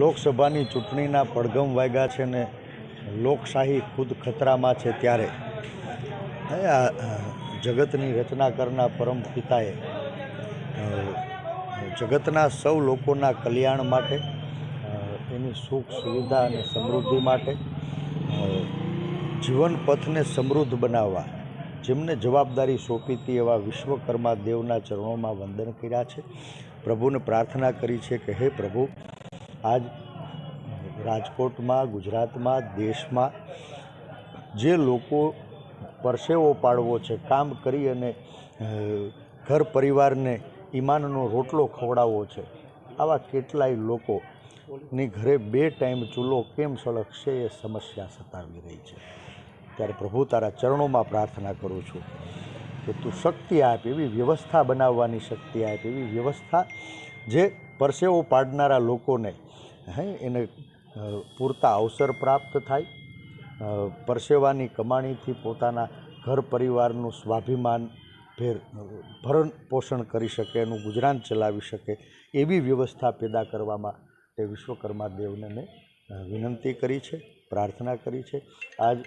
લોકસભાની ચૂંટણીના પડઘમ વાગ્યા છે ને લોકશાહી ખુદ ખતરામાં છે ત્યારે. જગતની રચના કરનાર પરમ પિતાએ જગતના સૌ લોકોના કલ્યાણ માટે એની સુખ સુવિધા અને સમૃદ્ધિ માટે જીવન પથને સમૃદ્ધ બનાવવા. જેમને જવાબદારી સોંપી હતી એવા વિશ્વકર્મા દેવના ચરણોમાં વંદન કર્યા છે. પ્રભુને પ્રાર્થના કરી છે કે, હે પ્રભુ, આજ રાજકોટમાં, ગુજરાતમાં, દેશમાં જે લોકો પરસેવો પાડવો છે, કામ કરી અને ઘર પરિવારને ઈમાનનો રોટલો ખવડાવવો છે, આવા કેટલાય લોકોની ઘરે બે ટાઈમ ચૂલો કેમ સળગશે એ સમસ્યા સતાવી રહી છે? ત્યારે પ્રભુ, તારા ચરણોમાં પ્રાર્થના કરું છું કે તું શક્તિ આપ એવી વ્યવસ્થા બનાવવાની શક્તિ આપ એવી વ્યવસ્થા જે પરસેવો પાડનારા લોકોને, હે, એને પૂરતા અવસર પ્રાપ્ત થાય. પરસેવાની કમાણીથી પોતાના ઘર પરિવારનું સ્વાભિમાન ભેર ભરણ પોષણ કરી શકે, એનું ગુજરાન ચલાવી શકે, એવી વ્યવસ્થા પેદા કરવામાં તે વિશ્વકર્મા દેવને મેં વિનંતી કરી છે, પ્રાર્થના કરી છે. આજ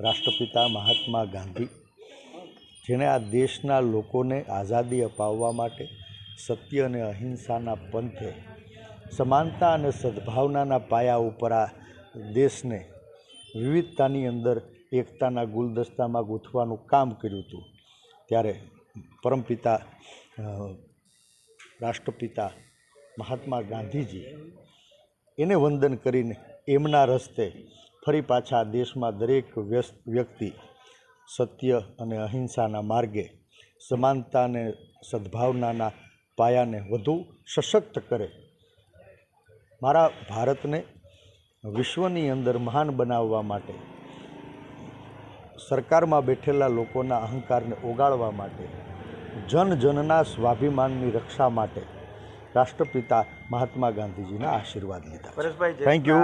રાષ્ટ્રપિતા મહાત્મા ગાંધી, જેણે આ દેશના લોકોને આઝાદી અપાવવા માટે સત્ય અને અહિંસાના પંથે સમાનતા અને સદભાવનાના પાયા ઉપર આ દેશને વિવિધતાની અંદર એકતાના ગુલદસ્તામાં ગૂંથવાનું કામ કર્યું હતું. ત્યારે પરમપિતા રાષ્ટ્રપિતા મહાત્મા ગાંધીજી એને વંદન કરીને એમના રસ્તે ફરી પાછા દેશમાં દરેક વ્યક્તિ સત્ય અને અહિંસાના માર્ગે સમાનતા અને સદભાવનાના પાયાને વધુ સશક્ત કરે. મારા ભારતને વિશ્વની અંદર મહાન બનાવવા માટે સરકારમાં બેઠેલા લોકોના અહંકારને ઓગાળવા માટે જન જનના સ્વાભિમાનની રક્ષા માટે રાષ્ટ્રપિતા મહાત્મા ગાંધીજીના આશીર્વાદ લીધા થેન્ક જે